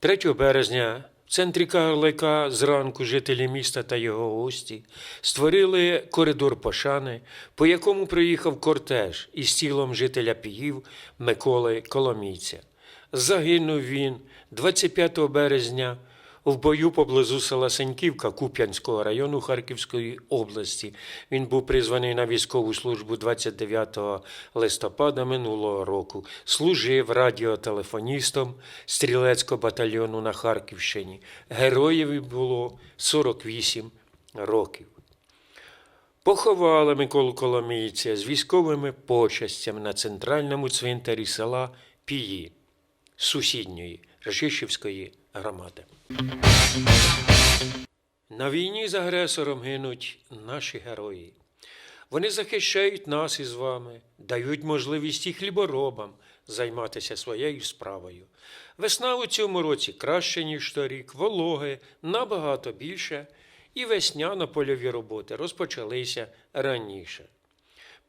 3 березня в центрі Карлика зранку жителі міста та його гості створили коридор пошани, по якому приїхав кортеж із тілом жителя Піїв Миколи Коломійця. Загинув він 25 березня в бою поблизу села Сеньківка Куп'янського району Харківської області. Він був призваний на військову службу 29 листопада минулого року. Служив радіотелефоністом стрілецького батальйону на Харківщині. Героєві було 48 років. Поховали Миколу Коломійця з військовими почастями на центральному цвинтарі села Пії сусідньої Ржищівської громади. На війні з агресором гинуть наші герої. Вони захищають нас із вами, дають можливість і хліборобам займатися своєю справою. Весна у цьому році краще, ніж торік, вологи набагато більше, і весняно-польові роботи розпочалися раніше.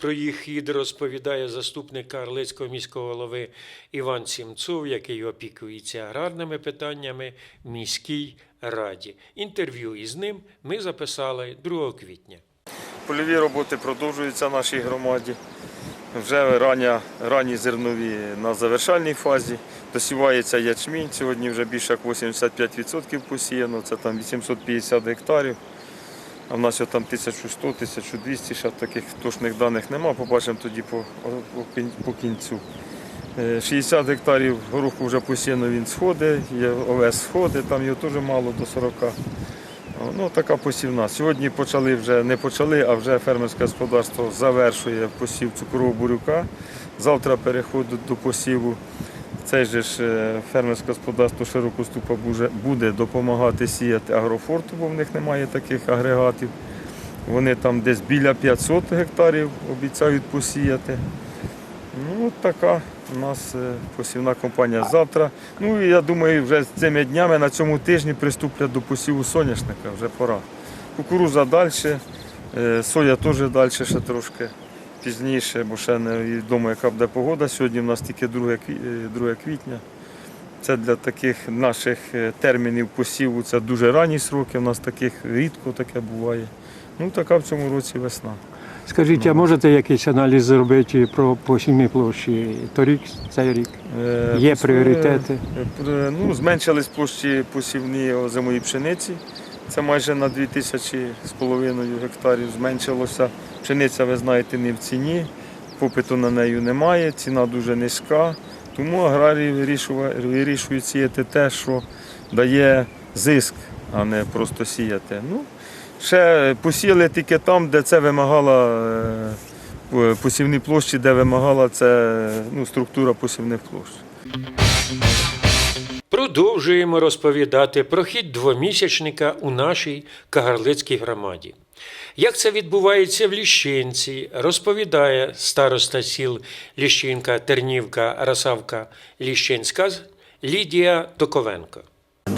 Про їх хід розповідає заступник Карлицького міського голови Іван Сімцов, який опікується аграрними питаннями в міській раді. Інтерв'ю із ним ми записали 2 квітня. Польові роботи продовжуються в нашій громаді. Вже рання, ранні зернові на завершальній фазі. Досівається ячмінь. Сьогодні вже більше як 85% посіяно, це там 850 гектарів. А в нас там 1100-1200, ще таких точних даних нема. Побачимо тоді по, по, кінцю. Е, 60 гектарів гороху вже посіяно, він сходить, є овес сходить, там його теж мало до 40. Ну, така посівна. Сьогодні почали вже не почали, а вже фермерське господарство завершує посів цукрового бурюка. Завтра переходить до посіву. Же ж е, фермерське господарство широкоступа буде допомагати сіяти агрофорту, бо в них немає таких агрегатів. Вони там десь біля 500 гектарів обіцяють посіяти. Ну, от така у нас е, посівна компанія завтра. Ну і я думаю, вже з цими днями на цьому тижні приступлять до посіву соняшника, вже пора. Кукуруза далі, е, соя теж далі ще трошки пізніше, бо ще не відомо, яка буде погода. Сьогодні в нас тільки 2, е, 2 квітня. Це для таких наших е, термінів посіву це дуже ранні сроки, у нас таких рідко таке буває. Ну, така в цьому році весна. Скажіть, а можете якийсь аналіз зробити про посівні площі торік, цей рік? Е, Є пріоритети? Ну, зменшились площі посівні озимої пшениці. Це майже на 2 тисячі з половиною гектарів зменшилося. Пшениця, ви знаєте, не в ціні, попиту на неї немає, ціна дуже низька. Тому аграрії вирішують сіяти те, що дає зиск, а не просто сіяти. Ну, ще посіяли тільки там, де це вимагала е, посівні площі, де вимагала це ну, структура посівних площ. Продовжуємо розповідати про хід двомісячника у нашій Кагарлицькій громаді. Як це відбувається в Ліщинці, розповідає староста сіл Ліщинка, Тернівка, Расавка, Ліщинська Лідія Токовенко.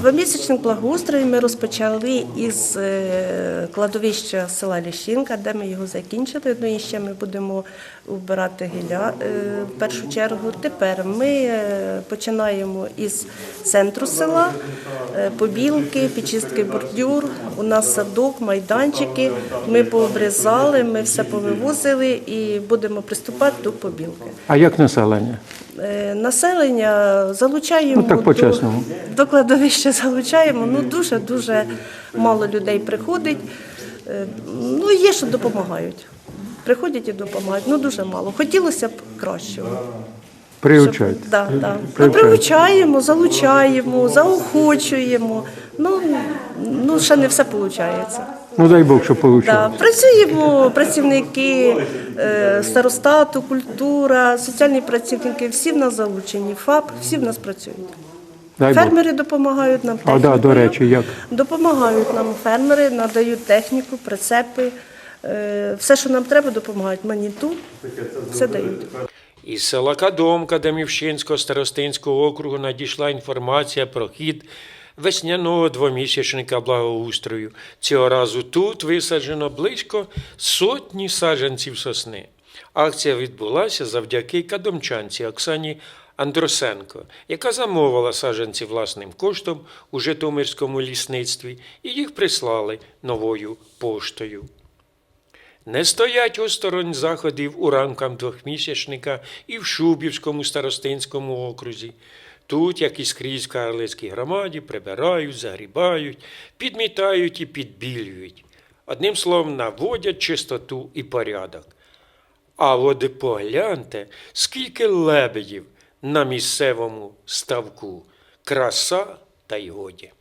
Двомісячник благоустрою ми розпочали із е, кладовища села Ліщинка, де ми його закінчили. Ну і ще ми будемо вбирати гілля е, в першу чергу. Тепер ми е, починаємо із центру села, побілки, підчистки бордюр. У нас садок, майданчики. Ми пообрізали, ми все повивозили і будемо приступати до побілки. А як населення? Е, Населення залучаємо Ну, так, до- до кладовища залучаємо. Ну дуже дуже мало людей приходить. Е, Ну є, що допомагають. Приходять і допомагають. Ну дуже мало. Хотілося б кращого. Приучають. Щоб- Да, да. Ну, приучаємо, залучаємо, заохочуємо. Ну, ну ще не все виходить. Ну дай Бог, що вийшло. Да, працюємо працівники е, старостату, культура, соціальні працівники, всі в нас залучені, ФАП, всі в нас працюють. Дай Бог. Фермери допомагають нам. А да, до технікою. речі, як? Допомагають нам фермери, надають техніку, прицепи. Е, Все, що нам треба, допомагають. Маніту, все дають. Із села Кадомка Демівщинського старостинського округу надійшла інформація про хід весняного двомісячника благоустрою. Цього разу тут висаджено близько сотні саджанців сосни. Акція відбулася завдяки кадомчанці Оксані Андросенко, яка замовила саджанці власним коштом у Житомирському лісництві і їх прислали новою поштою. Не стоять осторонь заходів у рамках двохмісячника і в Шубівському старостинському окрузі. Тут, як і скрізь в Карлицькій громаді, прибирають, загрібають, підмітають і підбілюють. Одним словом, наводять чистоту і порядок. А от погляньте, скільки лебедів на місцевому ставку. Краса та й годі.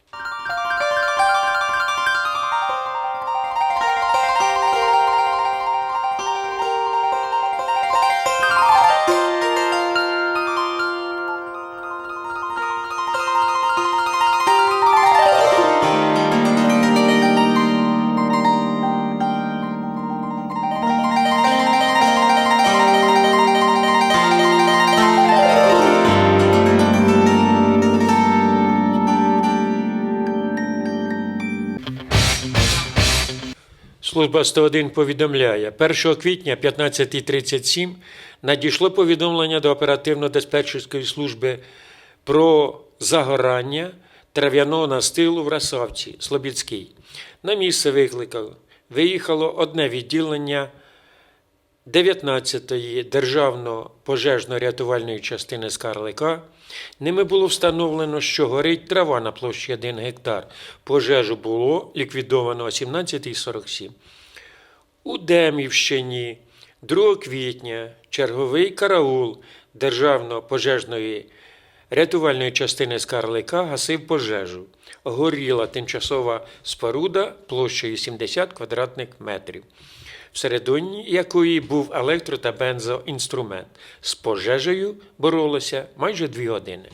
Служба 101 повідомляє, 1 квітня 15.37 надійшло повідомлення до оперативно-диспетчерської служби про загорання трав'яного настилу в Расавці, Слобідській. На місце викликало. Виїхало одне відділення 19-ї державно пожежно-рятувальної частини Скарлика. Ними було встановлено, що горить трава на площі 1 гектар. Пожежу було ліквідовано о 17.47. У Демівщині 2 квітня черговий караул Державно-пожежної рятувальної частини Скарлика гасив пожежу. Горіла тимчасова споруда площею 70 квадратних метрів, всередині якої був електро та бензоінструмент. З пожежею боролося майже дві години.